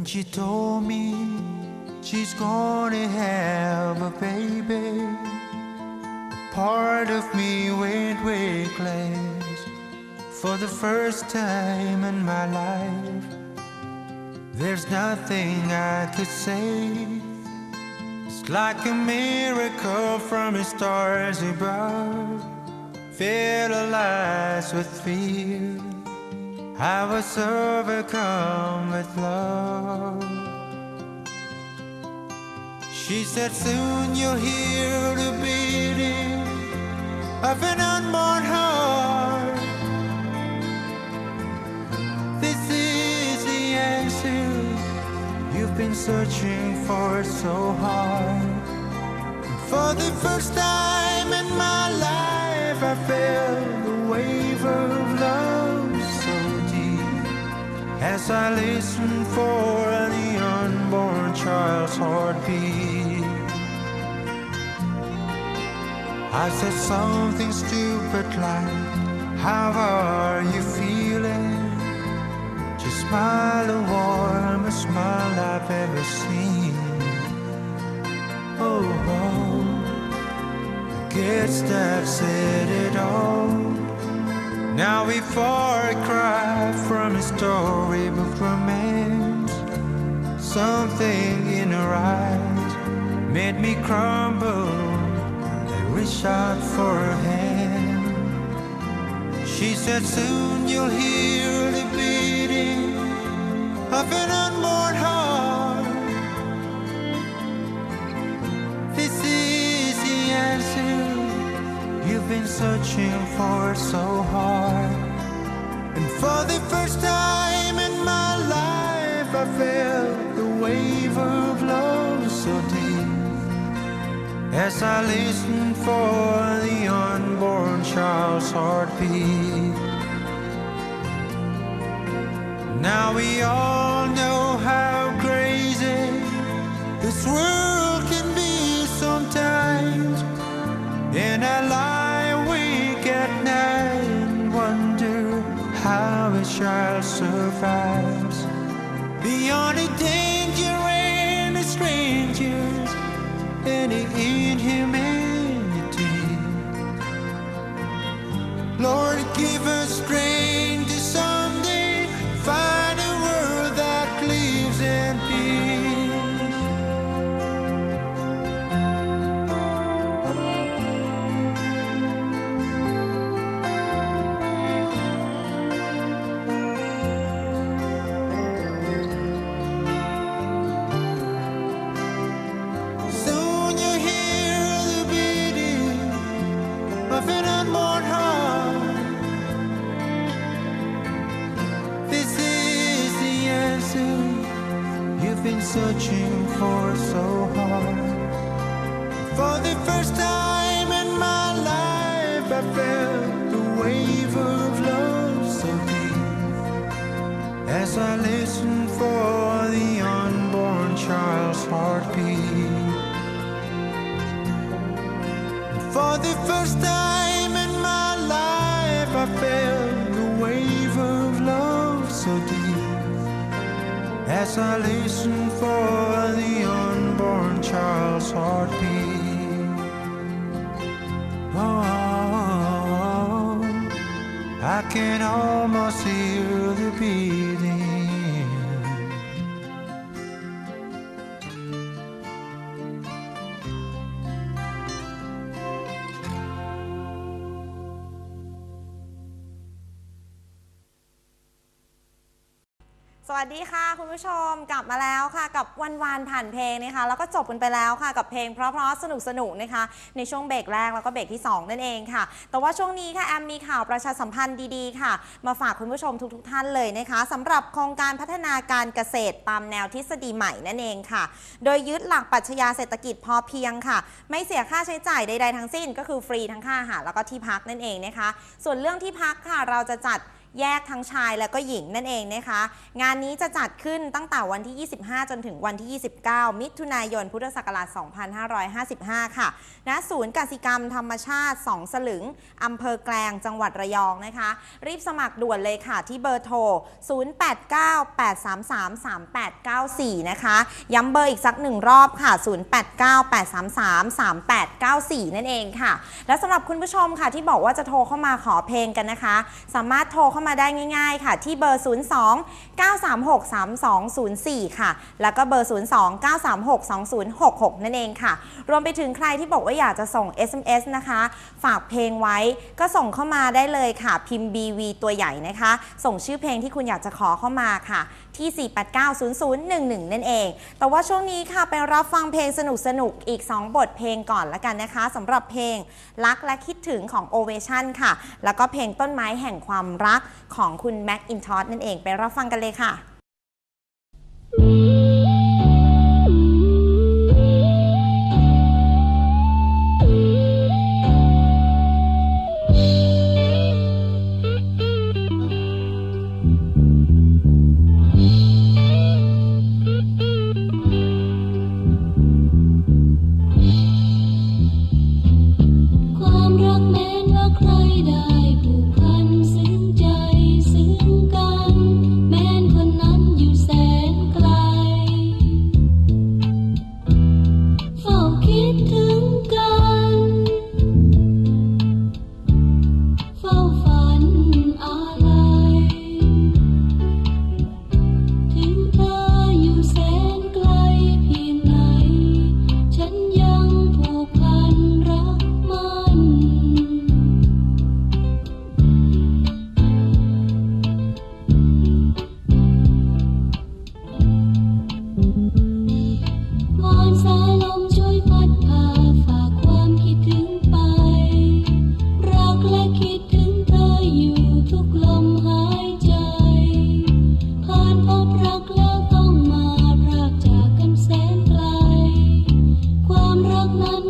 And she told me she's gonna have a baby. Part of me went reckless for the first time in my life. There's nothing I could say. It's like a miracle from the stars above. Fertilized with fear. I was overcome with love. She said, Soon you'll hear the beating of an unborn heart. This is the answer you've been searching for so hard. For the first time in my life, I felt. as I listen for the unborn child's heartbeat. I said something stupid like, How are you feeling? Just smile, the warmest smile I've ever seen. Oh, oh I guess that said it all. Now before I cry from a storybook romance, something in her eyes made me crumble I reached out for her hand. She said, Soon you'll hear the beating of an unborn heart. searching for so hard. And for the first time in my life, I felt the wave of love so deep. As I listened for the unborn child's heartbeat. Now we all know how crazy this world. Survives. Beyond the danger and the strangers the inhumanity. Lord, give us strength as I listen for the unborn child's heartbeat. For the first time in my life, I felt the wave of love so deep as I listen for the unborn child's heartbeat. Oh, I can almost hear the beating. สวัสดีค่ะ คุณผู้ชมกลับมาแล้วค่ะ กับวันวานผ่านเพลงนะคะแล้วก็จบกันไปแล้วค่ะกับเพลงเพราะๆสนุกสนุกนะคะ ในช่วงเบรกแรกแล้วก็เบรกที่ 2 นั่นเองค่ะ แต่ว่าช่วงนี้ค่ะแอมมีข่าวประชาสัมพันธ์ดีๆค่ะ มาฝากคุณผู้ชมทุกๆท่านเลยนะคะสำหรับโครงการพัฒนาการเกษตรตามแนวทฤษฎีใหม่นั่นเองค่ะ โดยยึดหลักปรัชญาเศรษฐกิจพอเพียงค่ะ ไม่เสียค่าใช้จ่ายใดๆทั้งสิ้น ก็คือฟรีทั้งค่าอาหารแล้วก็ที่พักนั่นเองนะคะ ส่วนเรื่องที่พักค่ะเราจะจัด แยกทั้งชายและก็หญิงนั่นเองนะคะ งานนี้จะจัดขึ้นตั้งแต่วันที่ 25 จนถึงวันที่ 29 มิถุนายน พุทธศักราช 2555 ค่ะ ณ ศูนย์กสิกรรมธรรมชาติ 2 สลึง อำเภอแกลง จังหวัดระยองนะคะ รีบสมัครด่วนเลยค่ะที่เบอร์โทร 0898333894 นะคะ ย้ำเบอร์อีกสักหนึ่งรอบค่ะ 0898333894 นั่นเองค่ะ และสำหรับคุณผู้ชมค่ะที่บอกว่าจะโทรเข้ามาขอเพลงกันนะคะ สามารถโทรเข้ามาได้ง่าย ๆ ค่ะ ที่เบอร์ 02 936 3204 ค่ะ แล้วก็เบอร์ 02 936 2066 นั่นเองค่ะ รวมไปถึงใครที่บอกว่าอยากจะส่ง SMS นะคะ ฝากเพลงไว้ก็ส่งเข้ามาได้เลยค่ะ พิมพ์ BV ตัวใหญ่นะคะ ส่งชื่อเพลงที่คุณอยากจะขอเข้ามาค่ะที่ 4890011 นั่นเอง แต่ว่าช่วงนี้ค่ะไปรับฟังเพลงสนุกๆอีก 2 บทเพลงก่อนละกันนะคะสำหรับเพลงรักและคิดถึงของ Ovation ค่ะ แล้วก็เพลงต้นไม้แห่งความรักของคุณ Mac i n t o s h นั่นเอง ไปรับฟังกันเลยค่ะ mom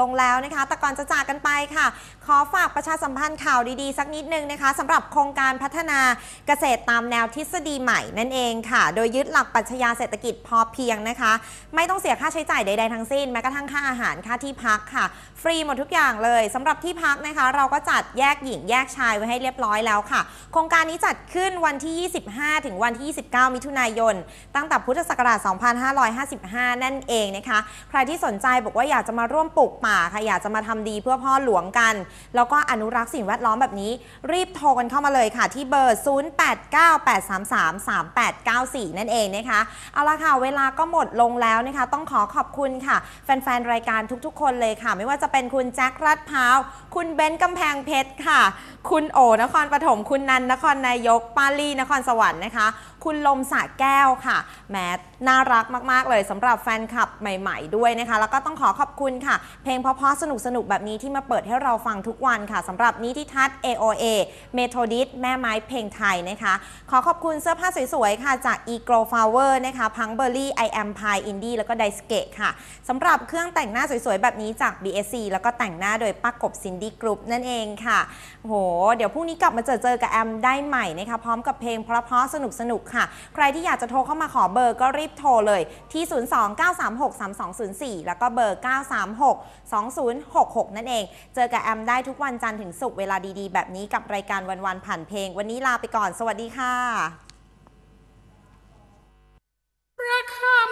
ลงแล้วนะคะ แต่ก่อนจะจากกันไปค่ะ ขอฝากประชาสัมพันธ์ข่าวดีๆ สักนิดนึงนะคะสำหรับโครงการพัฒนาเกษตรตามแนวทฤษฎีใหม่นั่นเองค่ะ โดยยึดหลักปรัชญาเศรษฐกิจพอเพียงนะคะ ไม่ต้องเสียค่าใช้จ่ายใดๆทั้งสิ้นแม้กระทั่งค่าอาหารค่าที่พักค่ะ ฟรีหมดทุกอย่างเลยสำหรับที่พักนะคะ เราก็จัดแยกหญิงแยกชายไว้ให้เรียบร้อยแล้วค่ะ โครงการนี้จัดขึ้นวันที่ 25 ถึงวันที่ 29 มิถุนายน ตั้งแต่พุทธศักราช 2555 นั่นเองนะคะ ใครที่สนใจบอกว่าอยากจะมาร่วมปลูกป่าค่ะอยากจะมาทำดีเพื่อพ่อหลวงกันแล้วก็อนุรักษ์สิ่งแวดล้อมแบบนี้ รีบโทรกันเข้ามาเลยค่ะที่เบอร์ 0898333894 นั่นเองนะคะ เอาละค่ะ เวลาก็หมดลงแล้วนะคะ ต้องขอขอบคุณค่ะ แฟน ๆ รายการทุกๆ คนเลยค่ะ ไม่ว่าจะเป็นคุณแจ็ครัดพร้าว คุณเบนซ์กำแพงเพชรค่ะ คุณโอนครปฐมคุณนันนครนายกปาลีนครสวรรค์นะคะ คุณลมสะแก้วค่ะแหมน่ารักมากๆเลยสำหรับแฟนคลับใหม่ ๆ ด้วยนะคะ แล้วก็ต้องขอขอบคุณค่ะ เพลงเพราะๆสนุกๆแบบนี้ที่มาเปิดให้เราฟังทุกวันค่ะสำหรับนิติทัศน์ AOA เมโทดิสแม่ไม้เพลงไทยนะคะ ขอขอบคุณเสื้อผ้าสวยๆค่ะจาก e g r o Flower นะคะพังเบอร์รี่ I am Pie Indie แล้วก็ไดสเกะค่ะสำหรับเครื่องแต่งหน้าสวยๆ แบบนี้จาก BSC แล้วก็แต่งหน้าโดยป้ากบซินดี้กรุ๊ปนั่นเองค่ะโอ้โหเดี๋ยวพรุ่งนี้กลับมาเจอเจอกับแอมได้ใหม่นะคะพร้อมกับเพลงเพราะๆสนุกๆค่ะ ใครที่อยากจะโทรเข้ามาขอเบอร์ก็รีบโทรเลยที่ 029363204 แล้วก็เบอร์ 9362066 นั่นเอง เจอกับแอมได้ทุกวันจันทร์ถึงศุกร์เวลาดีๆ แบบนี้กับรายการวันๆผ่านเพลง วันนี้ลาไปก่อน สวัสดีค่ะรักข้า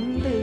வந்து